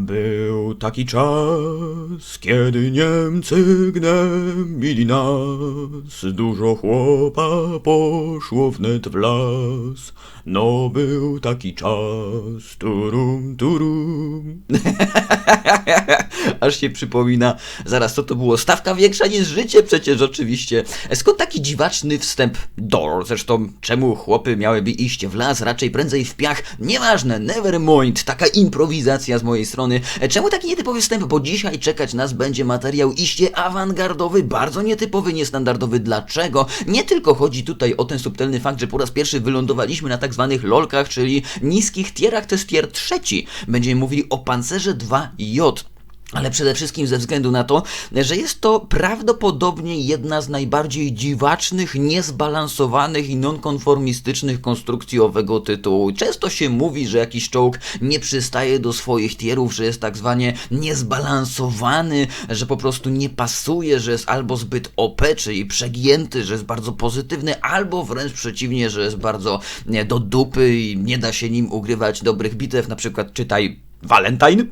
Był taki czas, kiedy Niemcy gnębili nas, dużo chłopa poszło wnet w las. No był taki czas, turum, turum. Aż się przypomina, zaraz co to było? Stawka większa niż życie przecież oczywiście. Skąd taki dziwaczny wstęp door? Zresztą czemu chłopy miałyby iść w las, raczej prędzej w piach? Nieważne, never mind, taka improwizacja z mojej strony. Czemu taki nietypowy wstęp? Bo dzisiaj czekać nas będzie materiał iście awangardowy, bardzo nietypowy, niestandardowy. Dlaczego? Nie tylko chodzi tutaj o ten subtelny fakt, że po raz pierwszy wylądowaliśmy na tak zwanych lolkach, czyli niskich tierach, to jest tier trzeci. Będziemy mówili o pancerze 2J. Ale przede wszystkim ze względu na to, że jest to prawdopodobnie jedna z najbardziej dziwacznych, niezbalansowanych i nonkonformistycznych konstrukcji owego tytułu. Często się mówi, że jakiś czołg nie przystaje do swoich tierów, że jest tak zwanie niezbalansowany, że po prostu nie pasuje, że jest albo zbyt OP, czyli przegięty, że jest bardzo pozytywny, albo wręcz przeciwnie, że jest bardzo do dupy i nie da się nim ugrywać dobrych bitew, na przykład czytaj Valentine,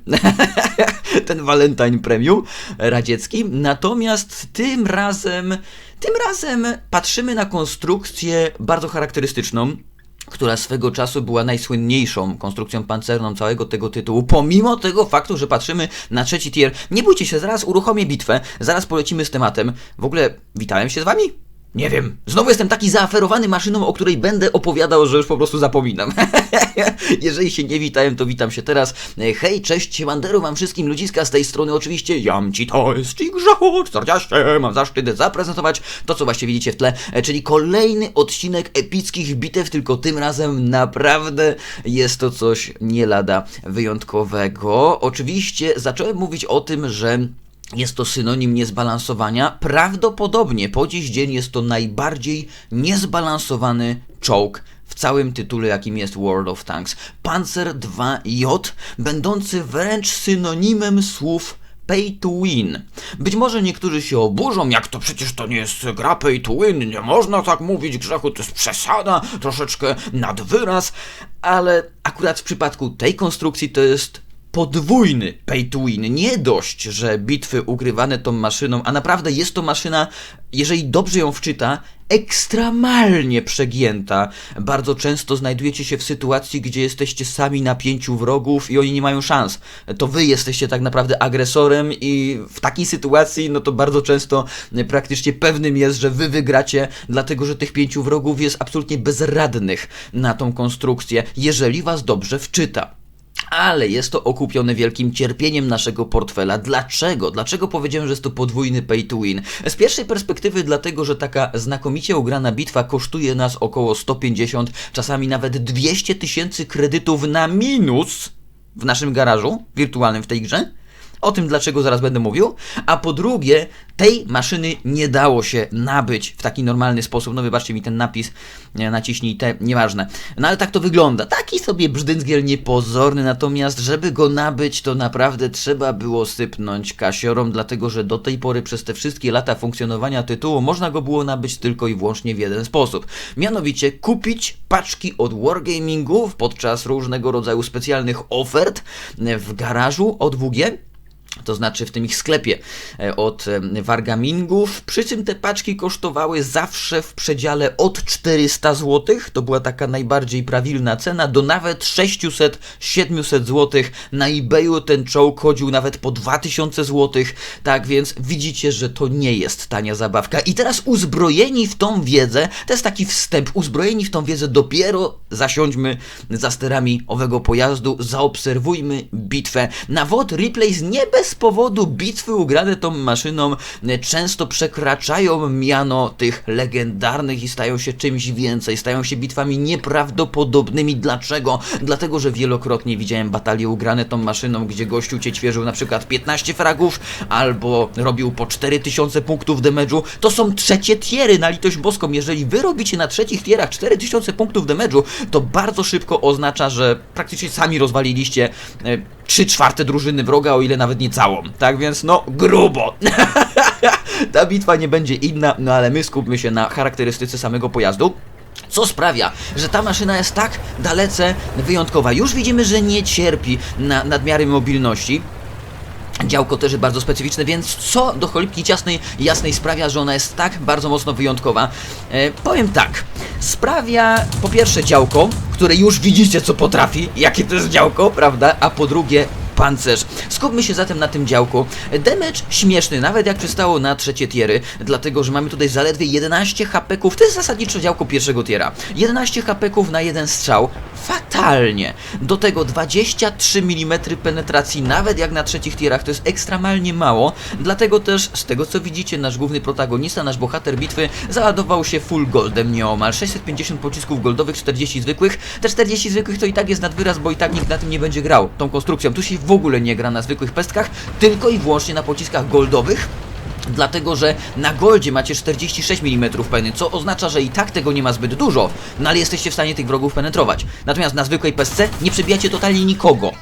ten Valentine Premium radziecki. Natomiast tym razem, tym razem patrzymy na konstrukcję bardzo charakterystyczną, która swego czasu była najsłynniejszą konstrukcją pancerną całego tego tytułu, pomimo tego faktu, że patrzymy na trzeci tier. Nie bójcie się, zaraz uruchomię bitwę, zaraz polecimy z tematem. W ogóle witałem się z wami? Nie wiem. Znowu jestem taki zaaferowany maszyną, o której będę opowiadał, że już po prostu zapominam. Jeżeli się nie witałem, to witam się teraz. Hej, cześć, siemandero wam wszystkim ludziska z tej strony. Oczywiście jam ci to jest ci grzechot, 40. Mam zaszczyt zaprezentować to, co właśnie widzicie w tle, czyli kolejny odcinek epickich bitew, tylko tym razem naprawdę jest to coś nie lada wyjątkowego. Oczywiście zacząłem mówić o tym, że jest to synonim niezbalansowania. Prawdopodobnie po dziś dzień jest to najbardziej niezbalansowany czołg w całym tytule, jakim jest World of Tanks. Panzer 2J, będący wręcz synonimem słów pay to win. Być może niektórzy się oburzą, jak to przecież to nie jest gra pay to win, nie można tak mówić, grzechu to jest przesada, troszeczkę nadwyraz, ale akurat w przypadku tej konstrukcji to jest podwójny pay to win. Nie dość, że bitwy ugrywane tą maszyną, a naprawdę jest to maszyna, jeżeli dobrze ją wczyta, ekstremalnie przegięta. Bardzo często znajdujecie się w sytuacji, gdzie jesteście sami na pięciu wrogów i oni nie mają szans. To wy jesteście tak naprawdę agresorem i w takiej sytuacji, no to bardzo często praktycznie pewnym jest, że wy wygracie, dlatego że tych pięciu wrogów jest absolutnie bezradnych na tą konstrukcję, jeżeli was dobrze wczyta ale jest to okupione wielkim cierpieniem naszego portfela. Dlaczego? Dlaczego powiedziałem, że jest to podwójny pay to win? Z pierwszej perspektywy dlatego, że taka znakomicie ugrana bitwa kosztuje nas około 150, czasami nawet 200 tysięcy kredytów na minus w naszym garażu wirtualnym w tej grze. O tym dlaczego zaraz będę mówił. A po drugie, tej maszyny nie dało się nabyć w taki normalny sposób. No wybaczcie mi ten napis, naciśnij te, nieważne. No ale tak to wygląda. Taki sobie brzdęcgiel niepozorny, natomiast żeby go nabyć, to naprawdę trzeba było sypnąć kasiorom, dlatego że do tej pory przez te wszystkie lata funkcjonowania tytułu można go było nabyć tylko i wyłącznie w jeden sposób. Mianowicie kupić paczki od Wargamingów podczas różnego rodzaju specjalnych ofert w garażu od WG to znaczy w tym ich sklepie e, od e, Wargamingów. Przy czym te paczki kosztowały zawsze w przedziale od 400 zł, to była taka najbardziej prawilna cena, do nawet 600-700 zł. Na eBayu ten czołg chodził nawet po 2000 zł, tak więc widzicie, że to nie jest tania zabawka. I teraz uzbrojeni w tą wiedzę, to jest taki wstęp, uzbrojeni w tą wiedzę dopiero zasiądźmy za sterami owego pojazdu, zaobserwujmy bitwę. Na WOD Replays nie bez powodu bitwy ugrane tą maszyną często przekraczają miano tych legendarnych i stają się czymś więcej, stają się bitwami nieprawdopodobnymi. Dlaczego? Dlatego, że wielokrotnie widziałem batalie ugrane tą maszyną, gdzie gościu cię ćwierzył na przykład 15 fragów, albo robił po 4000 punktów damage'u. To są trzecie tiery, na litość boską. Jeżeli wy robicie na trzecich tierach 4000 punktów damage'u, to bardzo szybko oznacza, że praktycznie sami rozwaliliście e, 3 czwarte drużyny wroga, o ile nawet nie całą. Tak więc, no, grubo. Ta bitwa nie będzie inna, no ale my skupmy się na charakterystyce samego pojazdu. Co sprawia, że ta maszyna jest tak dalece wyjątkowa. Już widzimy, że nie cierpi na nadmiary mobilności. Działko też jest bardzo specyficzne, więc co do cholipki ciasnej jasnej sprawia, że ona jest tak bardzo mocno wyjątkowa? E, powiem tak, sprawia po pierwsze działko, które już widzicie co potrafi, jakie to jest działko, prawda? A po drugie pancerz. Skupmy się zatem na tym działku. Damage śmieszny, nawet jak przystało na trzecie tiery, dlatego że mamy tutaj zaledwie 11 hapeków. To jest zasadniczo działko pierwszego tiera. 11 hapeków na jeden strzał. Fatalnie. Do tego 23 mm penetracji, nawet jak na trzecich tierach, to jest ekstremalnie mało. Dlatego też, z tego co widzicie, nasz główny protagonista, nasz bohater bitwy, załadował się full goldem nieomal. 650 pocisków goldowych, 40 zwykłych. Te 40 zwykłych to i tak jest nadwyraz, bo i tak nikt na tym nie będzie grał, tą konstrukcją. Tu się w ogóle nie gra na zwykłych pestkach, tylko i wyłącznie na pociskach goldowych. Dlatego, że na goldzie macie 46 mm peny, co oznacza, że i tak tego nie ma zbyt dużo, no ale jesteście w stanie tych wrogów penetrować. Natomiast na zwykłej pesce nie przebijacie totalnie nikogo.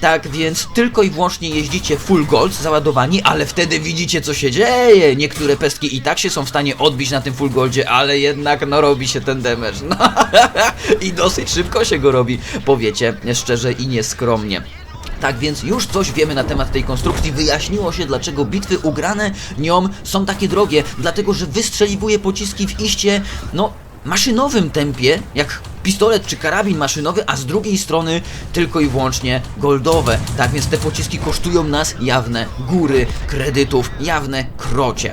Tak więc tylko i wyłącznie jeździcie full gold załadowani, ale wtedy widzicie co się dzieje. Niektóre pestki i tak się są w stanie odbić na tym full goldzie, ale jednak no robi się ten damage. No, I dosyć szybko się go robi, powiecie szczerze i nieskromnie. Tak więc już coś wiemy na temat tej konstrukcji. Wyjaśniło się, dlaczego bitwy ugrane nią są takie drogie. Dlatego, że wystrzeliwuje pociski w iście, no, maszynowym tempie, jak pistolet czy karabin maszynowy, a z drugiej strony tylko i wyłącznie goldowe. Tak więc te pociski kosztują nas jawne góry kredytów, jawne krocie.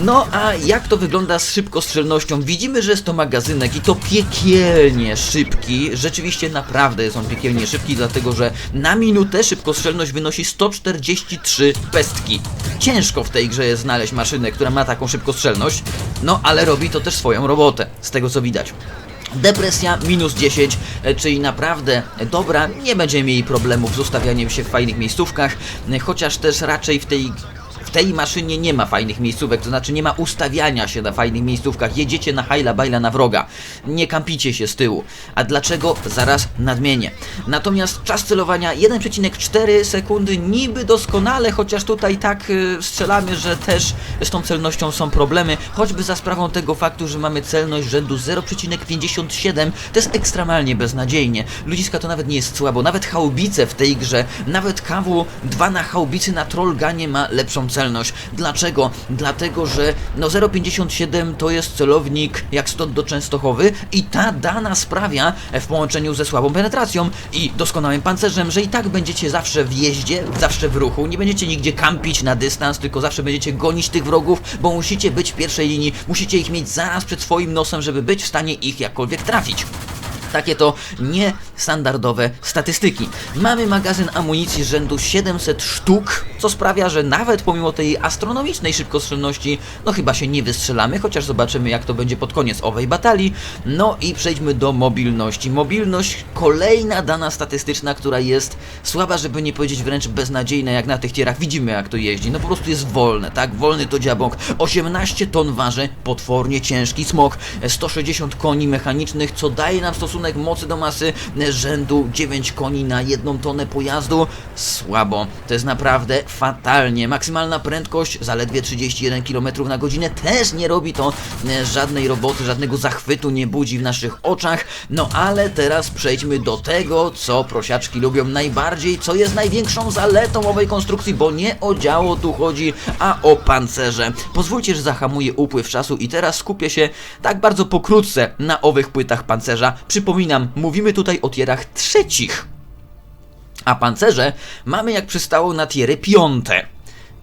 No a jak to wygląda z szybkostrzelnością? Widzimy, że jest to magazynek i to piekielnie szybki. Rzeczywiście naprawdę jest on piekielnie szybki, dlatego że na minutę szybkostrzelność wynosi 143 pestki. Ciężko w tej grze jest znaleźć maszynę, która ma taką szybkostrzelność, no ale robi to też swoją robotę, z tego co widać. Depresja minus 10, e, czyli naprawdę dobra, nie będziemy mieli problemów z ustawianiem się w fajnych miejscówkach, e, chociaż też raczej w tej w tej maszynie nie ma fajnych miejscówek, to znaczy nie ma ustawiania się na fajnych miejscówkach. Jedziecie na hajla bajla na wroga. Nie kampicie się z tyłu. A dlaczego? Zaraz nadmienię. Natomiast czas celowania 1,4 sekundy niby doskonale, chociaż tutaj tak y, strzelamy, że też z tą celnością są problemy, choćby za sprawą tego faktu, że mamy celność rzędu 0,57. To jest ekstremalnie beznadziejnie. Ludziska to nawet nie jest słabo. Nawet haubice w tej grze, nawet KW2 na haubicy na Trollganie ma lepszą celność. Dlaczego? Dlatego, że no 0,57 to jest celownik jak stąd do Częstochowy i ta dana sprawia w połączeniu ze słabą penetracją i doskonałym pancerzem, że i tak będziecie zawsze w jeździe, zawsze w ruchu, nie będziecie nigdzie kampić na dystans, tylko zawsze będziecie gonić tych wrogów, bo musicie być w pierwszej linii, musicie ich mieć zaraz przed swoim nosem, żeby być w stanie ich jakkolwiek trafić. Takie to niestandardowe statystyki. Mamy magazyn amunicji rzędu 700 sztuk, co sprawia, że nawet pomimo tej astronomicznej szybkostrzelności, no chyba się nie wystrzelamy, chociaż zobaczymy jak to będzie pod koniec owej batalii. No i przejdźmy do mobilności. Mobilność, kolejna dana statystyczna, która jest słaba, żeby nie powiedzieć wręcz beznadziejna, jak na tych tierach widzimy jak to jeździ. No po prostu jest wolne, tak? Wolny to dziabąk. 18 ton waży, potwornie ciężki smok, 160 koni mechanicznych, co daje nam mocy do masy rzędu 9 koni na jedną tonę pojazdu. Słabo. To jest naprawdę fatalnie. Maksymalna prędkość zaledwie 31 km na godzinę. Też nie robi to e, żadnej roboty, żadnego zachwytu nie budzi w naszych oczach. No ale teraz przejdźmy do tego, co prosiaczki lubią najbardziej, co jest największą zaletą owej konstrukcji, bo nie o działo tu chodzi, a o pancerze. Pozwólcie, że zahamuję upływ czasu i teraz skupię się tak bardzo pokrótce na owych płytach pancerza. Przypominam, mówimy tutaj o tierach trzecich. A pancerze mamy jak przystało na tiery piąte.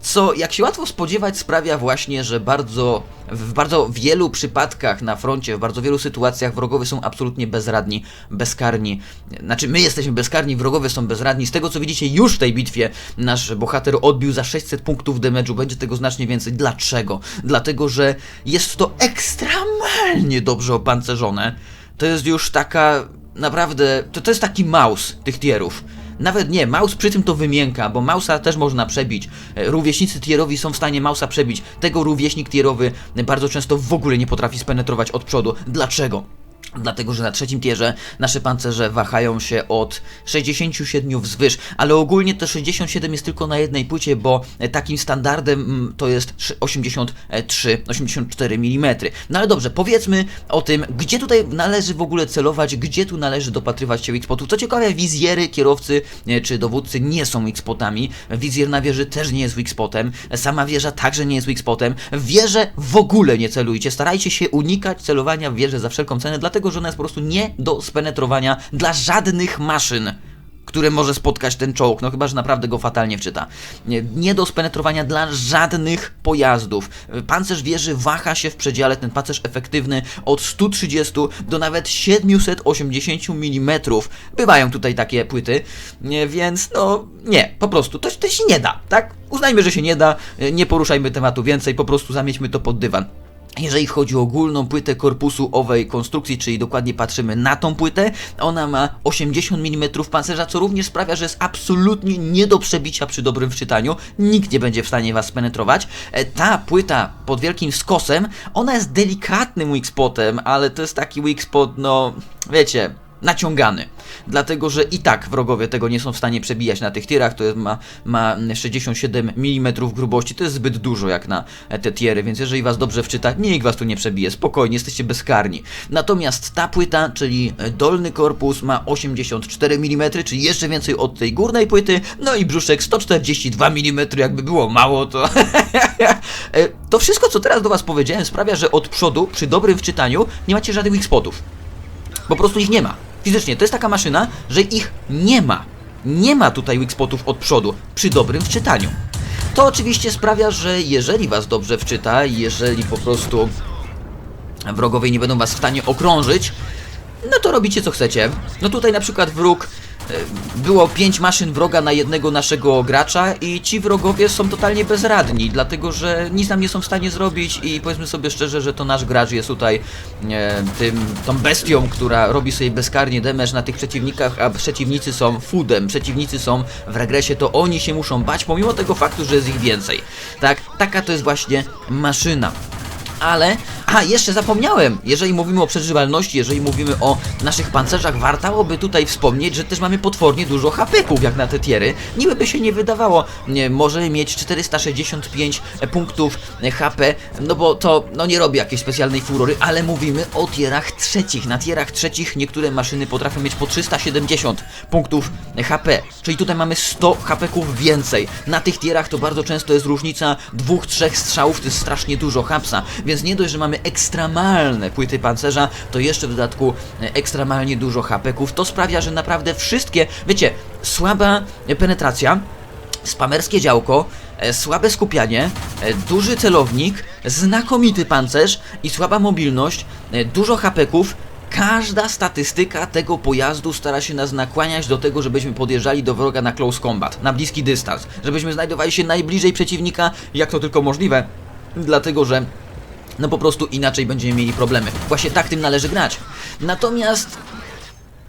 Co, jak się łatwo spodziewać, sprawia właśnie, że bardzo, w bardzo wielu przypadkach na froncie, w bardzo wielu sytuacjach wrogowie są absolutnie bezradni, bezkarni. Znaczy, my jesteśmy bezkarni, wrogowie są bezradni. Z tego co widzicie już w tej bitwie, nasz bohater odbił za 600 punktów damage'u, będzie tego znacznie więcej. Dlaczego? Dlatego, że jest to ekstremalnie dobrze opancerzone. To jest już taka, naprawdę, to, to jest taki maus tych tierów. Nawet nie, Maus przy tym to wymienka, bo Mausa też można przebić. E, Rówieśnicy tierowi są w stanie Mausa przebić. Tego rówieśnik tierowy bardzo często w ogóle nie potrafi spenetrować od przodu. Dlaczego? Dlatego, że na trzecim tierze nasze pancerze wahają się od 67 wzwyż, ale ogólnie te 67 jest tylko na jednej płycie, bo takim standardem mm, to jest szy- 83-84 mm. No ale dobrze, powiedzmy o tym, gdzie tutaj należy w ogóle celować, gdzie tu należy dopatrywać się X-Spotów. Co ciekawe, wizjery kierowcy e, czy dowódcy nie są X-Spotami, wizjer na wieży też nie jest X-Spotem, sama wieża także nie jest X-Spotem, w wieżę w ogóle nie celujcie, starajcie się unikać celowania w wieżę za wszelką cenę, dlatego że ona jest po prostu nie do spenetrowania dla żadnych maszyn które może spotkać ten czołg, no chyba, że naprawdę go fatalnie wczyta. Nie, nie do spenetrowania dla żadnych pojazdów. Pancerz wieży waha się w przedziale, ten pancerz efektywny od 130 do nawet 780 mm. Bywają tutaj takie płyty, nie, więc no nie, po prostu to, to się nie da, tak? Uznajmy, że się nie da, nie poruszajmy tematu więcej, po prostu zamiećmy to pod dywan. Jeżeli chodzi o ogólną płytę korpusu owej konstrukcji, czyli dokładnie patrzymy na tą płytę, ona ma 80 mm pancerza, co również sprawia, że jest absolutnie nie do przebicia przy dobrym wczytaniu. Nikt nie będzie w stanie was spenetrować. E, Ta płyta pod wielkim skosem, ona jest delikatnym weak-spotem, ale to jest taki weak-spot, no wiecie, naciągany. Dlatego, że i tak wrogowie tego nie są w stanie przebijać na tych tierach, to jest, ma, ma 67 mm grubości, to jest zbyt dużo jak na e, te tiery, więc jeżeli was dobrze wczyta, nikt was tu nie przebije, spokojnie, jesteście bezkarni. Natomiast ta płyta, czyli e, dolny korpus ma 84 mm, czyli jeszcze więcej od tej górnej płyty, no i brzuszek 142 mm, jakby było mało, to... E, to wszystko, co teraz do was powiedziałem, sprawia, że od przodu, przy dobrym wczytaniu, nie macie żadnych spotów. Po prostu ich nie ma. Fizycznie, to jest taka maszyna, że ich nie ma. Nie ma tutaj weak spotów od przodu, przy dobrym wczytaniu. To oczywiście sprawia, że jeżeli was dobrze wczyta, jeżeli po prostu wrogowie nie będą was w stanie okrążyć, no to robicie co chcecie. No tutaj na przykład wróg było pięć maszyn wroga na jednego naszego gracza i ci wrogowie są totalnie bezradni, dlatego że nic nam nie są w stanie zrobić i powiedzmy sobie szczerze, że to nasz gracz jest tutaj e, tym, tą bestią, która robi sobie bezkarnie damage na tych przeciwnikach, a przeciwnicy są foodem, przeciwnicy są w regresie, to oni się muszą bać, pomimo tego faktu, że jest ich więcej. Tak, taka to jest właśnie maszyna ale... A, jeszcze zapomniałem! Jeżeli mówimy o przeżywalności, jeżeli mówimy o naszych pancerzach, wartałoby tutaj wspomnieć, że też mamy potwornie dużo HP-ków, jak na te tiery. Niby by się nie wydawało, nie, możemy mieć 465 punktów e, HP, no bo to no nie robi jakiejś specjalnej furory, ale mówimy o tierach trzecich. Na tierach trzecich niektóre maszyny potrafią mieć po 370 punktów e, HP, czyli tutaj mamy 100 HP-ków więcej. Na tych tierach to bardzo często jest różnica dwóch, trzech strzałów, to jest strasznie dużo hapsa, więc nie dość, że mamy ekstremalne płyty pancerza, to jeszcze w dodatku e, ekstremalnie dużo hapeków. To sprawia, że naprawdę wszystkie, wiecie, słaba penetracja, spamerskie działko, e, słabe skupianie, e, duży celownik, znakomity pancerz i słaba mobilność, dużo hapeków. Każda statystyka tego pojazdu stara się nas nakłaniać do tego, żebyśmy podjeżdżali do wroga na close combat, na bliski dystans, żebyśmy znajdowali się najbliżej przeciwnika, jak to tylko możliwe, dlatego że no po prostu inaczej będziemy mieli problemy. Właśnie tak tym należy grać. Natomiast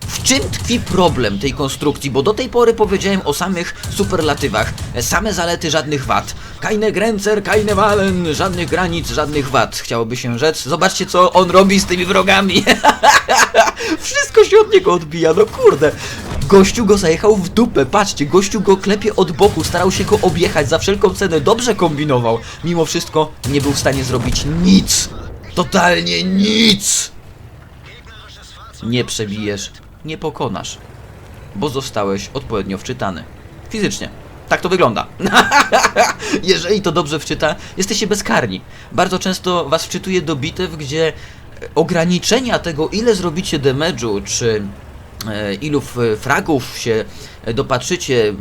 w czym tkwi problem tej konstrukcji? Bo do tej pory powiedziałem o samych superlatywach. Same zalety, żadnych wad. Keine Grenzer, keine Walen, żadnych granic, żadnych wad, chciałoby się rzec. Zobaczcie, co on robi z tymi wrogami. Wszystko się od niego odbija, no kurde. Gościu go zajechał w dupę, patrzcie, gościu go klepie od boku, starał się go objechać za wszelką cenę, dobrze kombinował. Mimo wszystko nie był w stanie zrobić nic. Totalnie nic. Nie przebijesz, nie pokonasz, bo zostałeś odpowiednio wczytany. Fizycznie. Tak to wygląda. Jeżeli to dobrze wczyta, jesteście bezkarni. Bardzo często was wczytuje do bitew, gdzie ograniczenia tego, ile zrobicie damage'u, czy ilu f- fragów się e, dopatrzycie,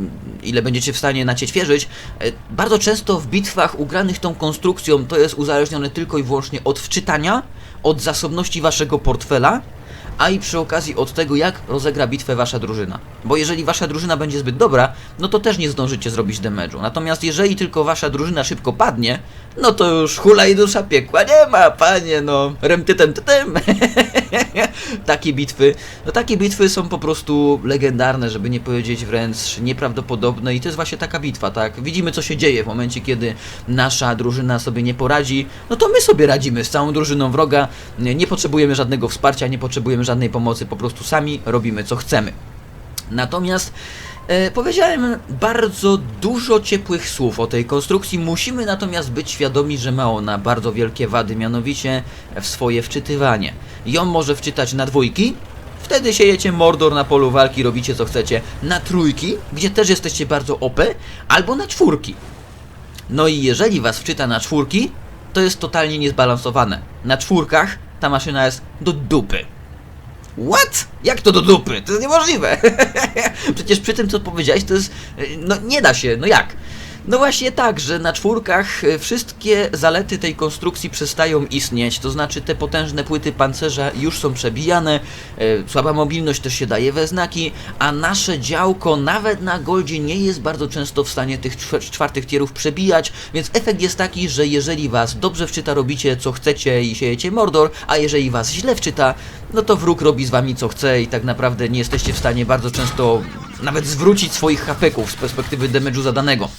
ile będziecie w stanie nacieświerzyć, e, bardzo często w bitwach ugranych tą konstrukcją to jest uzależnione tylko i wyłącznie od wczytania, od zasobności waszego portfela, a i przy okazji od tego, jak rozegra bitwę wasza drużyna. Bo jeżeli wasza drużyna będzie zbyt dobra, no to też nie zdążycie zrobić damage'u. Natomiast jeżeli tylko wasza drużyna szybko padnie, no to już hula i dusza piekła nie ma, panie, no. Remtytem tytem. takie bitwy, no takie bitwy są po prostu legendarne, żeby nie powiedzieć wręcz nieprawdopodobne i to jest właśnie taka bitwa, tak? Widzimy co się dzieje w momencie, kiedy nasza drużyna sobie nie poradzi, no to my sobie radzimy z całą drużyną wroga, nie, potrzebujemy żadnego wsparcia, nie potrzebujemy żadnej pomocy, po prostu sami robimy co chcemy. Natomiast powiedziałem bardzo dużo ciepłych słów o tej konstrukcji. Musimy natomiast być świadomi, że ma ona bardzo wielkie wady, mianowicie w swoje wczytywanie. Ją może wczytać na dwójki. Wtedy siejecie mordor na polu walki, robicie co chcecie. Na trójki, gdzie też jesteście bardzo OP, albo na czwórki. No i jeżeli was wczyta na czwórki, to jest totalnie niezbalansowane. Na czwórkach ta maszyna jest do dupy. What? Jak to do dupy? To jest niemożliwe. Przecież przy tym, co powiedziałeś, to jest. No nie da się, no jak? No właśnie tak, że na czwórkach e, wszystkie zalety tej konstrukcji przestają istnieć, to znaczy te potężne płyty pancerza już są przebijane, e, słaba mobilność też się daje we znaki, a nasze działko nawet na goldzie nie jest bardzo często w stanie tych czw- czwartych tierów przebijać, więc efekt jest taki, że jeżeli was dobrze wczyta, robicie co chcecie i siejecie mordor, a jeżeli was źle wczyta, no to wróg robi z wami co chce i tak naprawdę nie jesteście w stanie bardzo często nawet zwrócić swoich hapeków z perspektywy damage'u zadanego.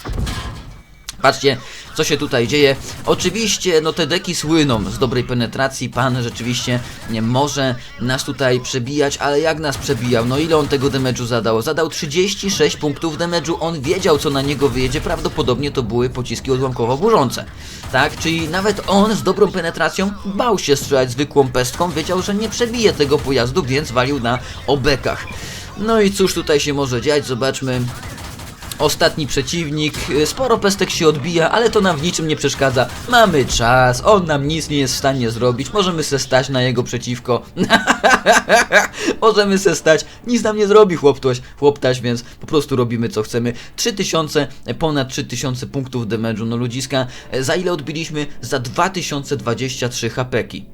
Patrzcie, co się tutaj dzieje. Oczywiście, no te deki słyną z dobrej penetracji. Pan rzeczywiście nie może nas tutaj przebijać, ale jak nas przebijał? No ile on tego damage'u zadał? Zadał 36 punktów damage'u. On wiedział, co na niego wyjedzie. Prawdopodobnie to były pociski odłamkowo-burzące. Tak? Czyli nawet on z dobrą penetracją bał się strzelać zwykłą pestką. Wiedział, że nie przebije tego pojazdu, więc walił na obekach. No i cóż tutaj się może dziać? Zobaczmy. Ostatni przeciwnik, sporo pestek się odbija, ale to nam w niczym nie przeszkadza. Mamy czas, on nam nic nie jest w stanie zrobić, możemy se stać na jego przeciwko. możemy se stać, nic nam nie zrobi chłoptoś, chłoptaś, więc po prostu robimy co chcemy. 3000, e, ponad 3000 punktów damage'u, no ludziska, za ile odbiliśmy? Za 2023 hapeki.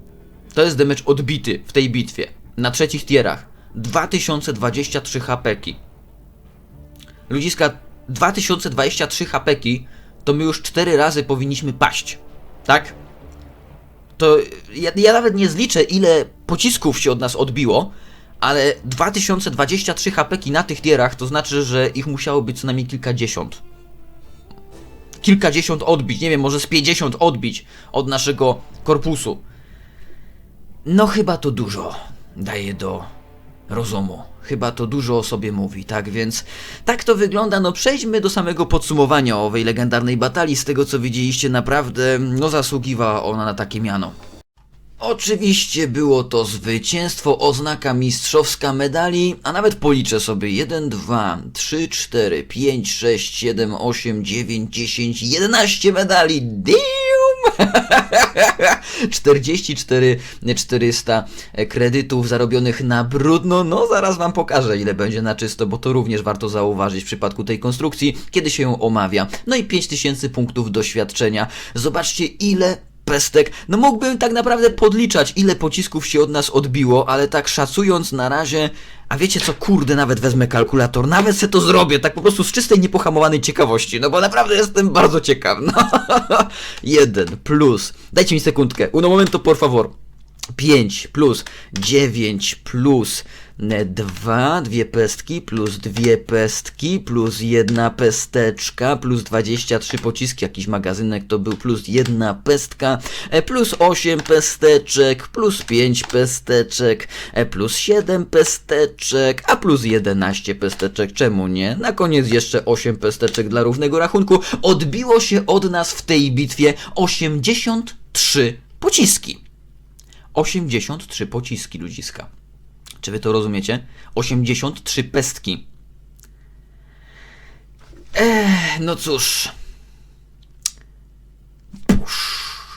To jest damage odbity w tej bitwie, na trzecich tierach. 2023 hapeki. Ludziska, 2023 hapeki, to my już 4 razy powinniśmy paść. Tak? To ja, ja nawet nie zliczę, ile pocisków się od nas odbiło, ale 2023 hapeki na tych tierach, to znaczy, że ich musiało być co najmniej kilkadziesiąt. Kilkadziesiąt odbić, nie wiem, może z 50 odbić od naszego korpusu. No chyba to dużo daje do rozumu. Chyba to dużo o sobie mówi, tak więc tak to wygląda. No przejdźmy do samego podsumowania owej legendarnej batalii. Z tego co widzieliście, naprawdę no zasługiwała ona na takie miano. Oczywiście było to zwycięstwo, oznaka mistrzowska medali, a nawet policzę sobie 1, 2, 3, 4, 5, 6, 7, 8, 9, 10, 11 medali. Damn! 44 400 kredytów zarobionych na brudno. No, zaraz wam pokażę, ile będzie na czysto, bo to również warto zauważyć w przypadku tej konstrukcji, kiedy się ją omawia. No i 5000 punktów doświadczenia. Zobaczcie, ile pestek. No mógłbym tak naprawdę podliczać, ile pocisków się od nas odbiło, ale tak szacując na razie. A wiecie co, kurde, nawet wezmę kalkulator, nawet se to zrobię, tak po prostu z czystej, niepohamowanej ciekawości, no bo naprawdę jestem bardzo ciekaw. No. Jeden plus. Dajcie mi sekundkę. Uno momento, por favor. 5 plus 9 plus 2, dwie pestki, plus dwie pestki, plus jedna pesteczka, plus 23 pociski, jakiś magazynek to był, plus jedna pestka, e, plus 8 pesteczek, plus 5 pesteczek, e, plus 7 pesteczek, a plus 11 pesteczek, czemu nie? Na koniec jeszcze 8 pesteczek dla równego rachunku. Odbiło się od nas w tej bitwie 83 pociski. 83 pociski ludziska. Czy wy to rozumiecie? 83 pestki. Ech, no cóż.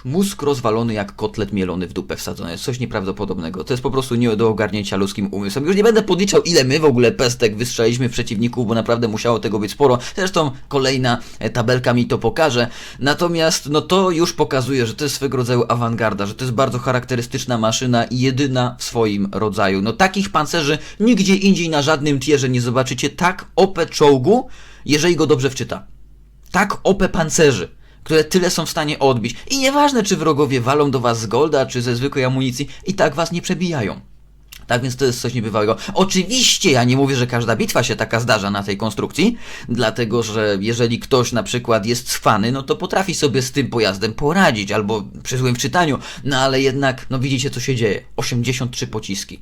Mózg rozwalony jak kotlet mielony w dupę wsadzony. Coś nieprawdopodobnego. To jest po prostu nie do ogarnięcia ludzkim umysłem. Już nie będę podliczał, ile my w ogóle pestek wystrzeliśmy w przeciwników, bo naprawdę musiało tego być sporo. Zresztą kolejna e, tabelka mi to pokaże. Natomiast, no to już pokazuje, że to jest swego rodzaju awangarda, że to jest bardzo charakterystyczna maszyna i jedyna w swoim rodzaju. No takich pancerzy nigdzie indziej na żadnym tierze nie zobaczycie tak OP czołgu, jeżeli go dobrze wczyta. Tak OP pancerzy które tyle są w stanie odbić. I nieważne, czy wrogowie walą do was z golda, czy ze zwykłej amunicji, i tak was nie przebijają. Tak więc to jest coś niebywałego. Oczywiście ja nie mówię, że każda bitwa się taka zdarza na tej konstrukcji, dlatego że jeżeli ktoś na przykład jest cwany, no to potrafi sobie z tym pojazdem poradzić, albo przy złym czytaniu, no ale jednak, no widzicie co się dzieje. 83 pociski.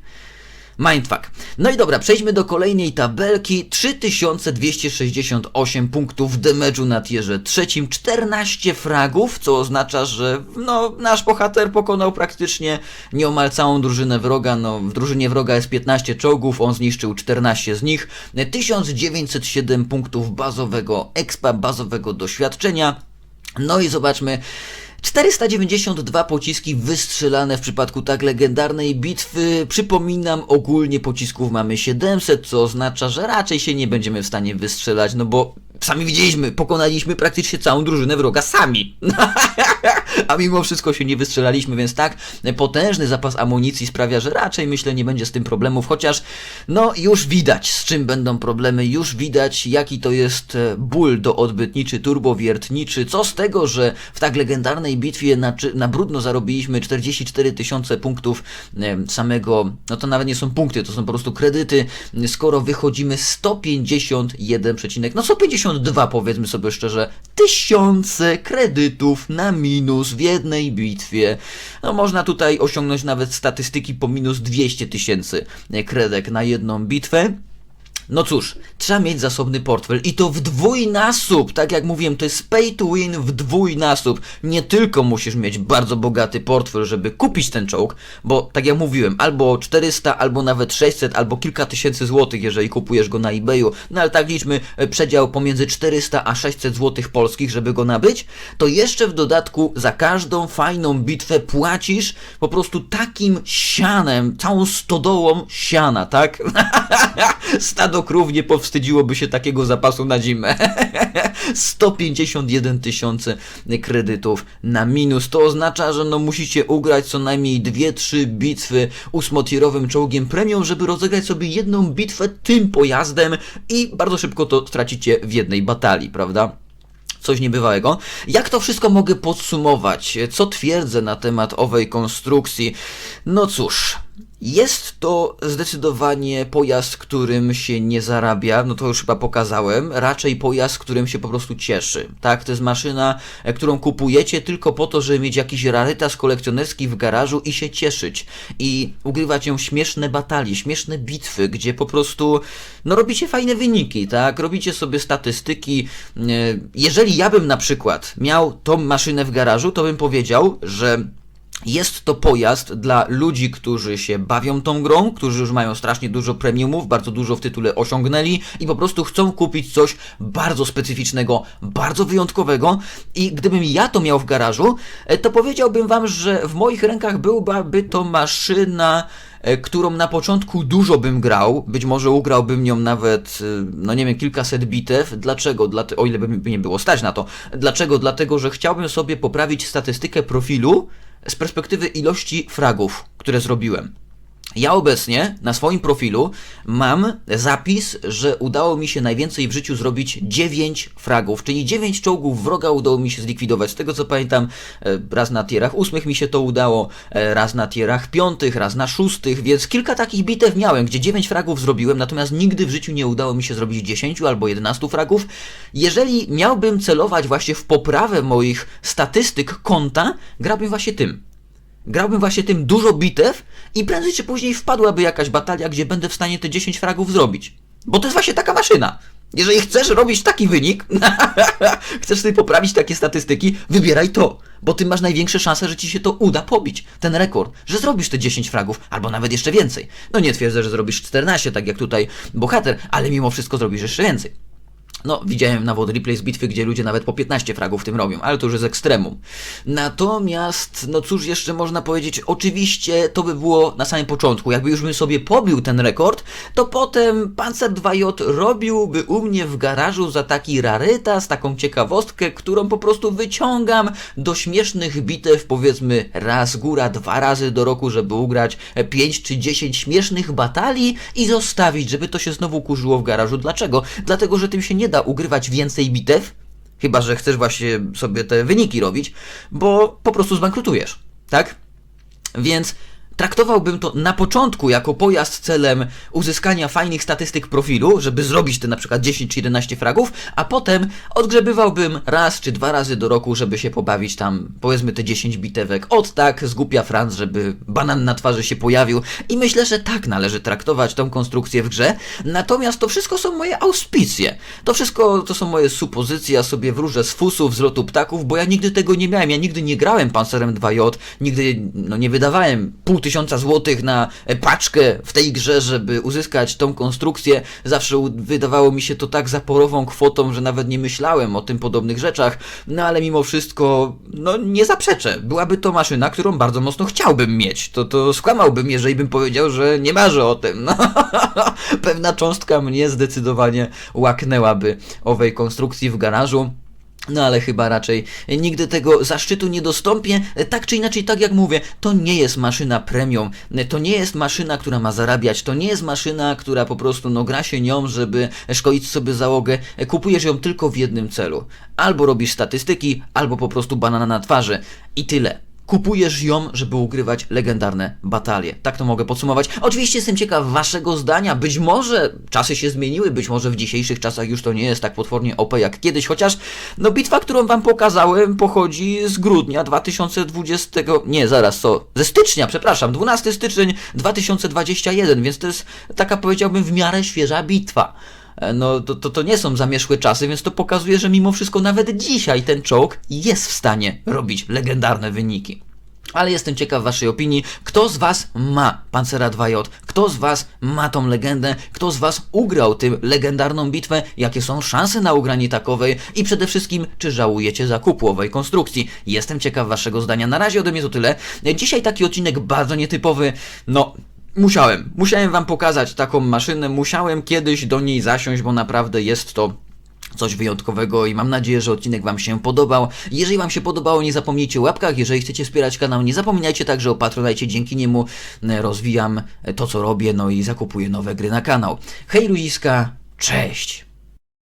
Mindfuck. No i dobra, przejdźmy do kolejnej tabelki. 3268 punktów damage'u na tierze trzecim, 14 fragów, co oznacza, że no, nasz bohater pokonał praktycznie nieomal całą drużynę wroga. No, w drużynie wroga jest 15 czołgów, on zniszczył 14 z nich. 1907 punktów bazowego expa, bazowego doświadczenia. No i zobaczmy, 492 pociski wystrzelane w przypadku tak legendarnej bitwy. Przypominam, ogólnie pocisków mamy 700, co oznacza, że raczej się nie będziemy w stanie wystrzelać, no bo sami widzieliśmy, pokonaliśmy praktycznie całą drużynę wroga sami. A mimo wszystko się nie wystrzelaliśmy, więc tak, potężny zapas amunicji sprawia, że raczej myślę nie będzie z tym problemów, chociaż no już widać z czym będą problemy, już widać jaki to jest e, ból do odbytniczy, turbowiertniczy, co z tego, że w tak legendarnej bitwie na, na brudno zarobiliśmy 44 tysiące punktów e, samego, no to nawet nie są punkty, to są po prostu kredyty, skoro wychodzimy 151, przecinek- no 152 powiedzmy sobie szczerze, tysiące kredytów na minus w jednej bitwie. No można tutaj osiągnąć nawet statystyki po minus 200 tysięcy kredek na jedną bitwę. No cóż, trzeba mieć zasobny portfel i to w dwójnasób. Tak jak mówiłem, to jest pay to win w dwójnasób. Nie tylko musisz mieć bardzo bogaty portfel, żeby kupić ten czołg, bo tak jak mówiłem, albo 400, albo nawet 600, albo kilka tysięcy złotych, jeżeli kupujesz go na eBayu. No ale tak liczmy e, przedział pomiędzy 400 a 600 złotych polskich, żeby go nabyć. To jeszcze w dodatku za każdą fajną bitwę płacisz po prostu takim sianem, całą stodołą siana, tak? Stado krów nie powstydziłoby się takiego zapasu na zimę. 151 tysięcy kredytów na minus. To oznacza, że no musicie ugrać co najmniej 2-3 bitwy ósmotierowym czołgiem premium, żeby rozegrać sobie jedną bitwę tym pojazdem i bardzo szybko to stracicie w jednej batalii, prawda? coś niebywałego. Jak to wszystko mogę podsumować? Co twierdzę na temat owej konstrukcji? No cóż. Jest to zdecydowanie pojazd, którym się nie zarabia, no to już chyba pokazałem, raczej pojazd, którym się po prostu cieszy. Tak, to jest maszyna, e, którą kupujecie tylko po to, żeby mieć jakiś rarytas kolekcjonerski w garażu i się cieszyć. I ugrywać ją śmieszne batalie, śmieszne bitwy, gdzie po prostu, no robicie fajne wyniki, tak, robicie sobie statystyki. E, Jeżeli ja bym na przykład miał tą maszynę w garażu, to bym powiedział, że jest to pojazd dla ludzi, którzy się bawią tą grą, którzy już mają strasznie dużo premiumów, bardzo dużo w tytule osiągnęli i po prostu chcą kupić coś bardzo specyficznego, bardzo wyjątkowego. I gdybym ja to miał w garażu, e, to powiedziałbym wam, że w moich rękach byłaby to maszyna którą na początku dużo bym grał, być może ugrałbym nią nawet, e, no nie wiem, kilkaset bitew. Dlaczego? Dlate- o ile by mi nie było stać na to. Dlaczego? Dlatego, że chciałbym sobie poprawić statystykę profilu z perspektywy ilości fragów, które zrobiłem. Ja obecnie na swoim profilu mam zapis, że udało mi się najwięcej w życiu zrobić 9 fragów, czyli 9 czołgów wroga udało mi się zlikwidować. Z tego co pamiętam, e, raz na tierach ósmych mi się to udało, e, raz na tierach piątych, raz na szóstych, więc kilka takich bitew miałem, gdzie 9 fragów zrobiłem, natomiast nigdy w życiu nie udało mi się zrobić 10 albo 11 fragów. Jeżeli miałbym celować właśnie w poprawę moich statystyk konta, grałbym właśnie tym. Grałbym właśnie tym dużo bitew i prędzej czy później wpadłaby jakaś batalia, gdzie będę w stanie te 10 fragów zrobić. Bo to jest właśnie taka maszyna. Jeżeli chcesz robić taki wynik, chcesz sobie poprawić takie statystyki, wybieraj to, bo ty masz największe szanse, że ci się to uda pobić, ten rekord, że zrobisz te 10 fragów, albo nawet jeszcze więcej. No nie twierdzę, że zrobisz 14, tak jak tutaj bohater, ale mimo wszystko zrobisz jeszcze więcej. No, widziałem nawet replay z bitwy, gdzie ludzie nawet po 15 fragów w tym robią, ale to już jest ekstremum. Natomiast, no cóż jeszcze można powiedzieć, oczywiście to by było na samym początku. Jakby już bym sobie pobił ten rekord, to potem Panzer 2J robiłby u mnie w garażu za taki rarytas, taką ciekawostkę, którą po prostu wyciągam do śmiesznych bitew, powiedzmy raz góra, dwa razy do roku, żeby ugrać 5 czy 10 śmiesznych batalii i zostawić, żeby to się znowu kurzyło w garażu. Dlaczego? Dlatego, że tym się nie da ugrywać więcej bitew, chyba że chcesz właśnie sobie te wyniki robić, bo po prostu zbankrutujesz, tak? Więc traktowałbym to na początku jako pojazd celem uzyskania fajnych statystyk profilu, żeby zrobić te na przykład 10 czy 11 fragów, a potem odgrzebywałbym raz czy dwa razy do roku, żeby się pobawić tam, powiedzmy te 10 bitewek. Od tak zgłupia Franz, żeby banan na twarzy się pojawił i myślę, że tak należy traktować tą konstrukcję w grze. Natomiast to wszystko są moje auspicje. To wszystko to są moje supozycje, ja sobie wróżę z fusów, z lotu ptaków, bo ja nigdy tego nie miałem. Ja nigdy nie grałem Pancerem 2J, nigdy no, nie wydawałem pół tysiąca złotych na e, paczkę w tej grze, żeby uzyskać tą konstrukcję. Zawsze wydawało mi się to tak zaporową kwotą, że nawet nie myślałem o tym podobnych rzeczach. No ale mimo wszystko, no nie zaprzeczę. Byłaby to maszyna, którą bardzo mocno chciałbym mieć. To, to skłamałbym, jeżeli bym powiedział, że nie marzę o tym. No, pewna cząstka mnie zdecydowanie łaknęłaby owej konstrukcji w garażu. No ale chyba raczej nigdy tego zaszczytu nie dostąpię. Tak czy inaczej, tak jak mówię, to nie jest maszyna premium. To nie jest maszyna, która ma zarabiać. To nie jest maszyna, która po prostu no, gra się nią, żeby szkolić sobie załogę. Kupujesz ją tylko w jednym celu. Albo robisz statystyki, albo po prostu banana na twarzy. I tyle. Kupujesz ją, żeby ugrywać legendarne batalie. Tak to mogę podsumować. Oczywiście jestem ciekaw waszego zdania. Być może czasy się zmieniły, być może w dzisiejszych czasach już to nie jest tak potwornie OP jak kiedyś, chociaż no bitwa, którą wam pokazałem pochodzi z grudnia 2020... Nie, zaraz, co? Ze stycznia, przepraszam, 12 styczeń 2021, więc to jest taka powiedziałbym w miarę świeża bitwa. E, No to, to, to nie są zamierzchłe czasy, więc to pokazuje, że mimo wszystko nawet dzisiaj ten czołg jest w stanie robić legendarne wyniki. Ale jestem ciekaw waszej opinii. Kto z was ma Pancera 2J? Kto z was ma tą legendę? Kto z was ugrał tę legendarną bitwę? Jakie są szanse na ugranie takowej? I przede wszystkim, czy żałujecie zakupu owej konstrukcji? Jestem ciekaw waszego zdania. Na razie ode mnie to tyle. Dzisiaj taki odcinek bardzo nietypowy. No, Musiałem, musiałem wam pokazać taką maszynę, musiałem kiedyś do niej zasiąść, bo naprawdę jest to coś wyjątkowego i mam nadzieję, że odcinek Wam się podobał. Jeżeli Wam się podobało, nie zapomnijcie o łapkach. Jeżeli chcecie wspierać kanał, nie zapominajcie także o Patronajcie. Dzięki niemu e, rozwijam e, to, co robię, no i zakupuję nowe gry na kanał. Hej ludziska, cześć!